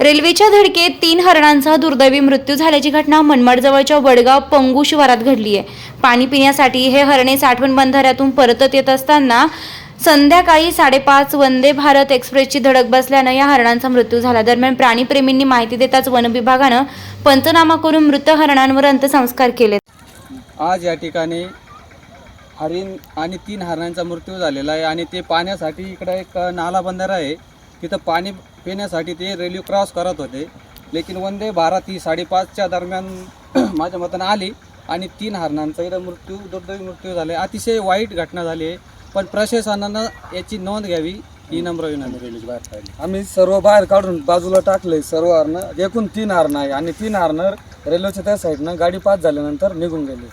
रेल्वेच्या धडकेत तीन हरणांचा दुर्दैवी मृत्यू झाल्याची घटना मनमाडजवळच्या वडगाव पंगू शिवारात घडली आहे. पाणी पिण्यासाठी हे हरणे साठवण बंधाऱ्यातून परतत येत असताना संध्याकाळी साडेपाच वंदे भारत एक्सप्रेसची धडक बसल्यानं या हरणांचा मृत्यू झाला. दरम्यान प्राणीप्रेमींनी माहिती देताच वन विभागानं पंचनामा करून मृत हरणांवर अंत्यसंस्कार केले आज या ठिकाणी हरिण आणि तीन हरणांचा मृत्यू झालेला आहे आणि ते पाण्यासाठी इकडं एक नाला बंधारा आहे. तिथं पाणी पिण्यासाठी ते रेल्वे क्रॉस करत होते. लेकिन वंदे भारत ही साडेपाचच्या दरम्यान माझ्या मतानं आली आणि तीन हरणांचा इथं मृत्यू दुर्दैवी मृत्यू झाले. अतिशय वाईट घटना झाली आहे. पण प्रशासनानं याची नोंद घ्यावी ही नम्र विनंती. आम्ही सर्व बाहेर काढून बाजूला टाकले सर्व हरणं. एकूण तीन हरणं आहे आणि तीन हरणं रेल्वेच्या त्या साईडनं गाडी पास झाल्यानंतर निघून गेले.